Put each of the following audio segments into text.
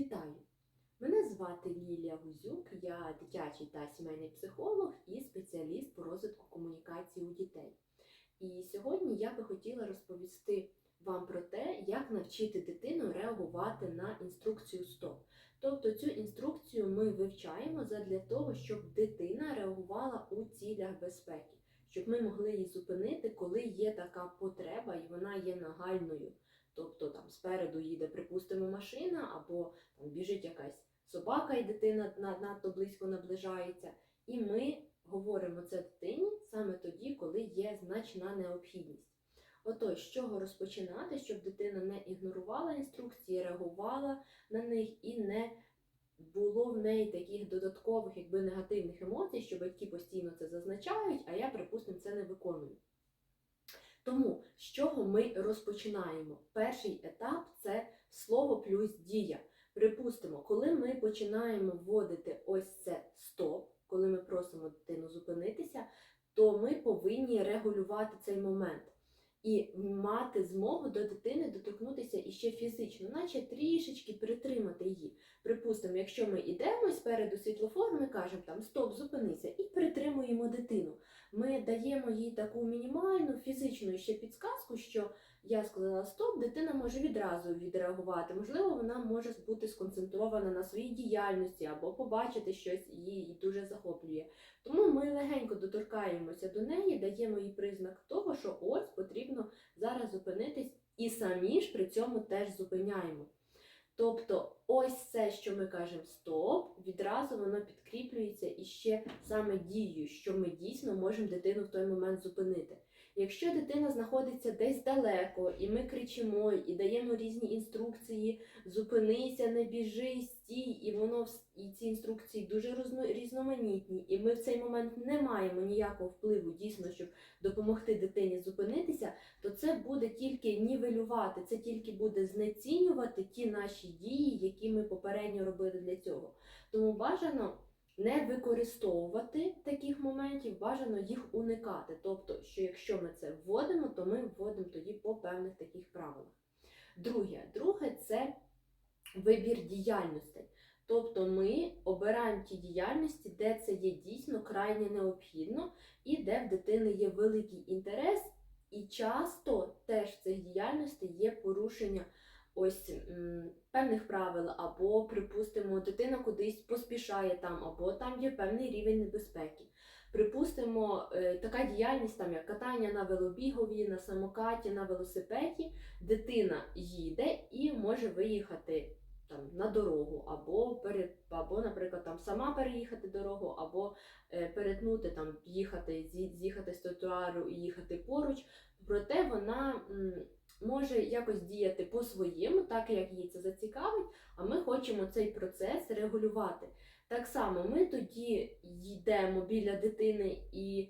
Вітаю! Мене звати Лілія Гузюк, я дитячий та сімейний психолог і спеціаліст по розвитку комунікації у дітей. І сьогодні я би хотіла розповісти вам про те, як навчити дитину реагувати на інструкцію СТОП. Тобто цю інструкцію ми вивчаємо задля того, щоб дитина реагувала у цілях безпеки, щоб ми могли її зупинити, коли є така потреба і вона є нагальною. Тобто там спереду їде, припустимо, машина, або там біжить якась собака, і дитина надто близько наближається. І ми говоримо це дитині саме тоді, коли є значна необхідність. Отож, з чого розпочинати, щоб дитина не ігнорувала інструкції, реагувала на них і не було в неї таких додаткових, якби негативних емоцій, що батьки постійно це зазначають, а я, припустимо, це не виконую. Тому з чого ми розпочинаємо? Перший етап це слово плюс дія. Припустимо, коли ми починаємо вводити ось це стоп, коли ми просимо дитину зупинитися, то ми повинні регулювати цей момент і мати змогу до дитини доторкнутися іще фізично, наче трішечки притримати її. Припустимо, якщо ми йдемо спереду світлофор, ми кажемо там стоп, зупинися, і притримуємо дитину. Ми даємо їй таку мінімальну фізичну ще підсказку, що я сказала стоп, дитина може відразу відреагувати. Можливо, вона може бути сконцентрована на своїй діяльності або побачити щось її дуже захоплює. Легенько доторкаємося до неї, даємо їй признак того, що ось потрібно зараз зупинитись, і самі ж при цьому теж зупиняємо. Тобто, ось це, що ми кажемо стоп, відразу воно підкріплюється іще саме дією, що ми дійсно можемо дитину в той момент зупинити. Якщо дитина знаходиться десь далеко, і ми кричимо і даємо різні інструкції, зупинися, не біжи, стій, і воно і ці інструкції дуже різноманітні, і ми в цей момент не маємо ніякого впливу дійсно, щоб допомогти дитині зупинитися, то це буде тільки нівелювати, це тільки буде знецінювати ті наші дії, які ми попередньо робили для цього. Тому бажано не використовувати таких моментів, бажано їх уникати. Тобто, що якщо ми це вводимо, то ми вводимо тоді по певних таких правилах. Друге, друге це вибір діяльностей. Тобто ми обираємо ті діяльності, де це є дійсно крайне необхідно, і де в дитини є великий інтерес, і часто теж в цих діяльностей є порушення ось певних правил, або, припустимо, дитина кудись поспішає там, або там є певний рівень небезпеки. Припустимо, е, така діяльність, там як катання на велобігові, на самокаті, на велосипеді, дитина їде і може виїхати там на дорогу, або перед, або, наприклад, там сама переїхати дорогу, або е, перетнути там, їхати, з'їхати з тротуару і їхати поруч. Проте вона м, може якось діяти по-своєму, так як їй це зацікавить, а ми хочемо цей процес регулювати. Так само ми тоді йдемо біля дитини і.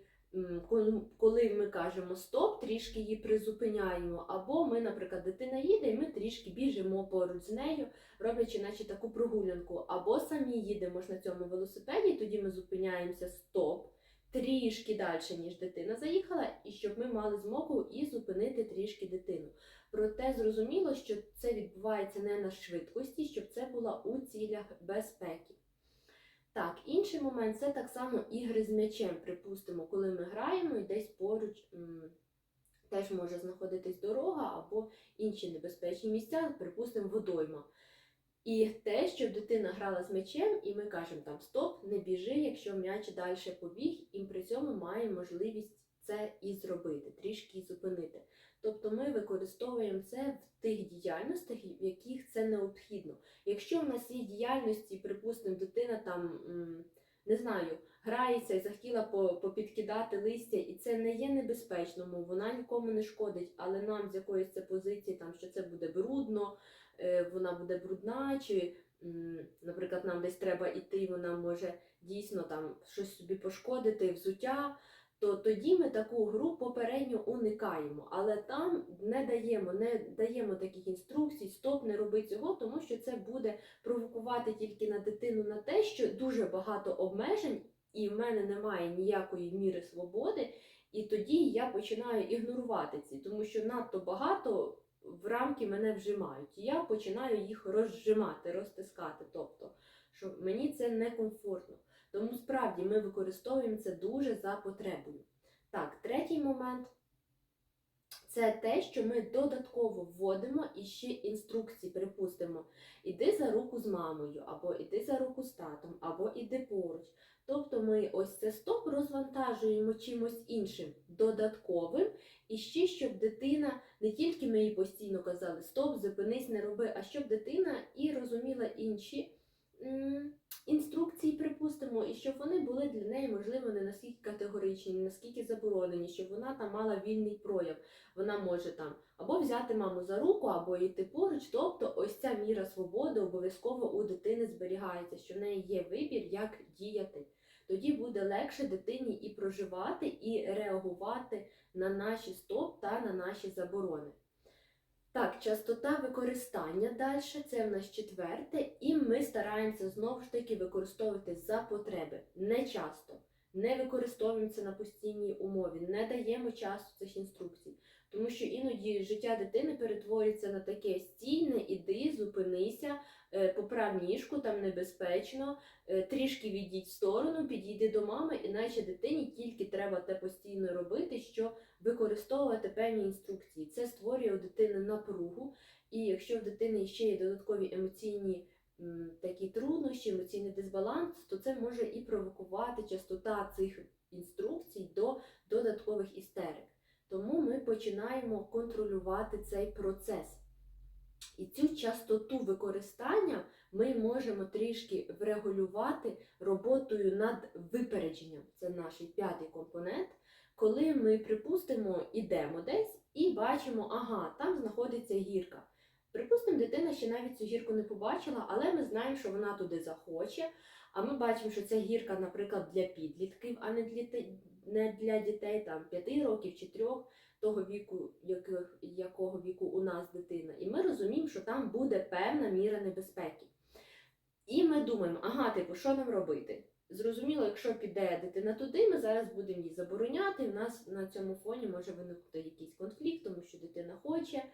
коли- ми кажемо стоп, трішки її призупиняємо. Або ми, наприклад, дитина їде, і ми трішки біжимо поруч з нею, роблячи наче таку прогулянку. Або самі їдемо ж на цьому велосипеді, тоді ми зупиняємося стоп трішки далі, ніж дитина заїхала, і щоб ми мали змогу і зупинити трішки дитину. Проте зрозуміло, що це відбувається не на швидкості, щоб це було у цілях безпеки. Так, інший момент це так само ігри з м'ячем. Припустимо, коли ми граємо і десь поруч м, теж може знаходитись дорога або інші небезпечні місця, припустимо, водойма. І те, щоб дитина грала з м'ячем, і ми кажемо там стоп, не біжи, якщо м'яч далі побіг, і при цьому має можливість це і зробити, трішки зупинити. Тобто ми використовуємо це в тих діяльностях, в яких це необхідно. Якщо в нас є діяльності, припустимо, дитина там не знаю, грається і захотіла попідкидати листя, і це не є небезпечно, вона нікому не шкодить, але нам з якоїсь це позиції, там, що це буде брудно, вона буде брудна, чи, наприклад, нам десь треба йти, вона може дійсно там щось собі пошкодити, взуття. То тоді ми таку гру попередньо уникаємо, але там не даємо, не даємо таких інструкцій, стоп, не роби цього, тому що це буде провокувати тільки на дитину на те, що дуже багато обмежень, і в мене немає ніякої міри свободи, і тоді я починаю ігнорувати ці, тому що надто багато в рамки мене вжимають. І я починаю їх розжимати, розтискати. Тобто, що мені це некомфортно. Тому справді ми використовуємо це дуже за потребою. Так, третій момент це те, що ми додатково вводимо і ще інструкції, припустимо, іди за руку з мамою, або іди за руку з татом, або іди поруч. Тобто ми ось це стоп розвантажуємо чимось іншим додатковим, і ще щоб дитина, не тільки ми їй постійно казали стоп, зупинись, не роби, а щоб дитина і розуміла інші інструкції, припустимо, і щоб вони були для неї, можливо, не наскільки категоричні, не наскільки заборонені, щоб вона там мала вільний прояв. Вона може там або взяти маму за руку, або йти поруч. Тобто, ось ця міра свободи обов'язково у дитини зберігається, що в неї є вибір, як діяти. Тоді буде легше дитині і проживати, і реагувати на наші стоп та на наші заборони. Так, частота використання далі, це в нас четверте, і ми стараємося знову ж таки використовувати за потреби. Не часто. Не використовуємо це на постійній умові, не даємо часу цих інструкцій. Тому що іноді життя дитини перетворюється на таке стійне, іди, зупинися, е, поправ ніжку, там небезпечно, е, трішки відійдь в сторону, підійди до мами, іначе дитині тільки треба те постійно робити, що використовувати певні інструкції. Це створює у дитини напругу, і якщо в дитини ще є додаткові емоційні такі труднощі, емоційний дисбаланс, то це може і провокувати частота цих інструкцій до додаткових істерик. Тому ми починаємо контролювати цей процес. І цю частоту використання ми можемо трішки врегулювати роботою над випередженням. Це наш п'ятий компонент. Коли ми, припустимо, йдемо десь і бачимо, ага, там знаходиться гірка. Припустимо, дитина ще навіть цю гірку не побачила, але ми знаємо, що вона туди захоче. А ми бачимо, що ця гірка, наприклад, для підлітків, а не для, не для дітей там 5 років чи 3, того віку, яких, якого віку у нас дитина. І ми розуміємо, що там буде певна міра небезпеки. І ми думаємо, ага, типу, що нам робити? Зрозуміло, якщо піде дитина туди, ми зараз будемо її забороняти. У нас на цьому фоні може виникнути якийсь конфлікт, тому що дитина хоче,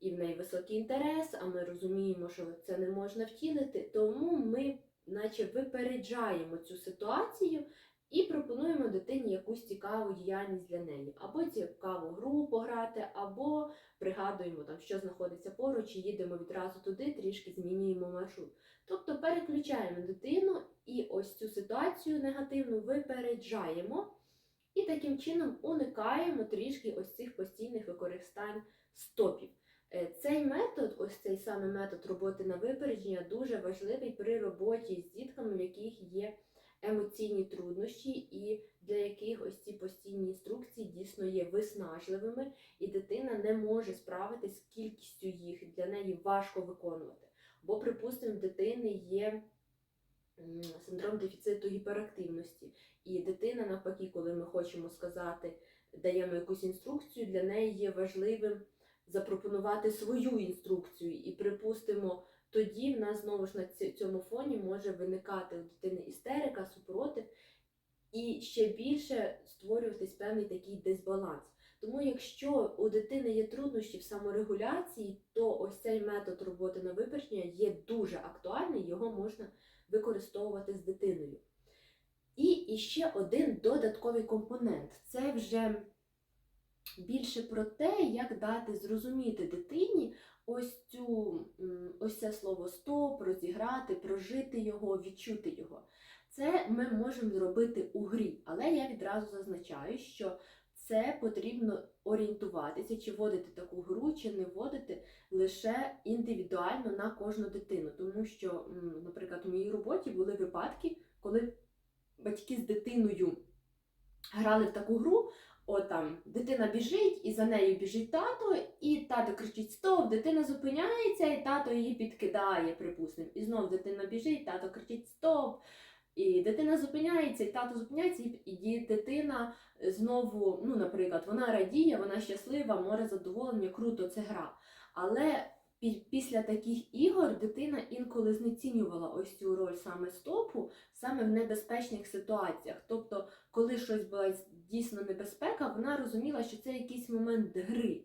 і в неї високий інтерес, а ми розуміємо, що це не можна втілити. Тому ми, наче, випереджаємо цю ситуацію і пропонуємо дитині якусь цікаву діяльність для неї. Або цікаву гру пограти, або пригадуємо, там, що знаходиться поруч, і їдемо відразу туди, трішки змінюємо маршрут. Тобто переключаємо дитину і ось цю ситуацію негативну випереджаємо, і таким чином уникаємо трішки ось цих постійних використань стопів. Е, Цей метод, ось цей саме метод роботи на випередження, дуже важливий при роботі з дітками, в яких є емоційні труднощі, і для яких ось ці постійні інструкції дійсно є виснажливими, і дитина не може справитись з кількістю їх, для неї важко виконувати. Бо, припустимо, в дитини є синдром дефіциту гіперактивності, і дитина, навпаки, коли ми хочемо сказати, даємо якусь інструкцію, для неї є важливим запропонувати свою інструкцію. І припустимо, тоді в нас знову ж на цьому фоні може виникати у дитини істерика, супротив, і ще більше створюватись певний такий дисбаланс. Тому, якщо у дитини є труднощі в саморегуляції, то ось цей метод роботи на випередження є дуже актуальний, його можна використовувати з дитиною. І іще один додатковий компонент це вже більше про те, як дати зрозуміти дитині ось цю ось це слово стоп, розіграти, прожити його, відчути його. Це ми можемо зробити у грі, але я відразу зазначаю, що це потрібно орієнтуватися, чи вводити таку гру, чи не вводити лише індивідуально на кожну дитину. Тому що, наприклад, у моїй роботі були випадки, коли батьки з дитиною грали в таку гру. От там дитина біжить, і за нею біжить тато, і тато кричить Стоп! Дитина зупиняється, і тато її підкидає, припустимо. І знов дитина біжить, тато кричить Стоп! І дитина зупиняється, і тато зупиняється, і, дитина знову, ну, наприклад, вона радіє, вона щаслива, море задоволення, круто, це гра. Але після таких ігор дитина інколи знецінювала ось цю роль саме стопу, саме в небезпечних ситуаціях. Тобто, коли щось була дійсно небезпека, вона розуміла, що це якийсь момент гри.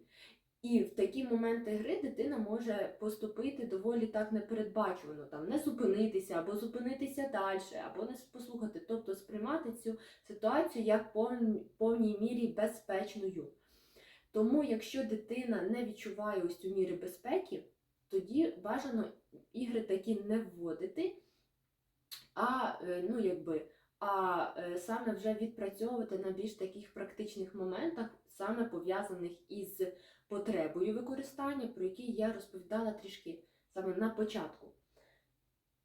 І в такі моменти гри дитина може поступити доволі так непередбачувано, там не зупинитися або зупинитися далі, або не послухати, тобто сприймати цю ситуацію як повн- повній мірі безпечною. Тому, якщо дитина не відчуває ось цю міру безпеки, тоді бажано ігри такі не вводити, а е, ну якби. А е, саме вже відпрацьовувати на більш таких практичних моментах, саме пов'язаних із потребою використання, про які я розповідала трішки саме на початку.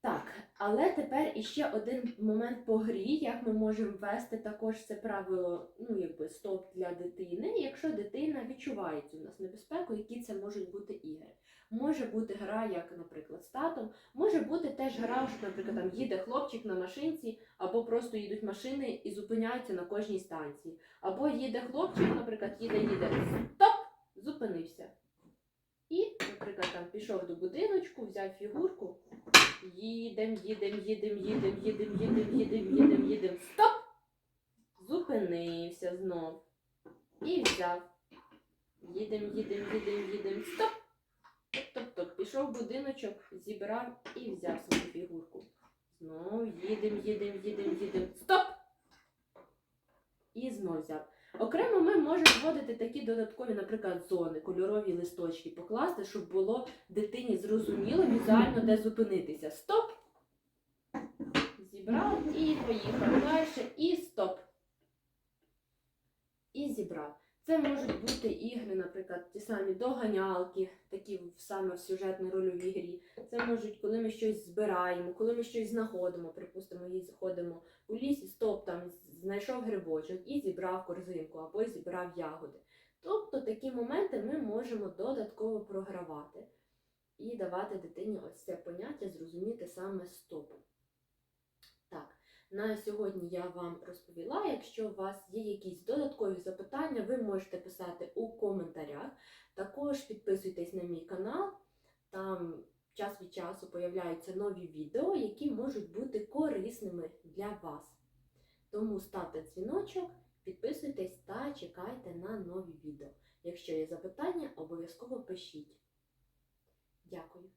Так, але тепер іще один момент по грі, як ми можемо ввести також це правило, ну якби стоп для дитини, якщо дитина відчуває цю в нас небезпеку, які це можуть бути ігри. Може бути гра, як, наприклад, з татом, може бути теж гра, що, наприклад, там їде хлопчик на машинці, або просто їдуть машини і зупиняються на кожній станції. Або їде хлопчик, наприклад, їде, їде, стоп, зупинився. І, наприклад, там пішов до будиночку, взяв фігурку, їдем, їдем, їдем, їдем, їдем, їдем, їдем, їдем, їдем, стоп! Зупинився знов. І взяв. Їдем, їдем, їдем, їдем, стоп! Тобто пішов в будиночок, зібрав і взяв свою фігурку. Знов їдем, їдем, їдем, їдем, стоп! І знов взяв. Окремо ми можемо вводити такі додаткові, наприклад, зони, кольорові листочки покласти, щоб було дитині зрозуміло візуально, де зупинитися. Стоп! Зібрав і поїхав далі. І стоп. І зібрав. Це можуть бути ігри, наприклад, ті самі доганялки, такі саме в сюжетно-рольовій грі. Це можуть, коли ми щось збираємо, коли ми щось знаходимо, припустимо, їй заходимо у лісі, стоп, там знайшов грибочок і зібрав корзинку або зібрав ягоди. Тобто такі моменти ми можемо додатково програвати і давати дитині ось це поняття зрозуміти саме стоп. На сьогодні я вам розповіла. Якщо у вас є якісь додаткові запитання, ви можете писати у коментарях. Також підписуйтесь на мій канал. Там час від часу появляються нові відео, які можуть бути корисними для вас. Тому ставте дзвіночок, підписуйтесь та чекайте на нові відео. Якщо є запитання, обов'язково пишіть. Дякую.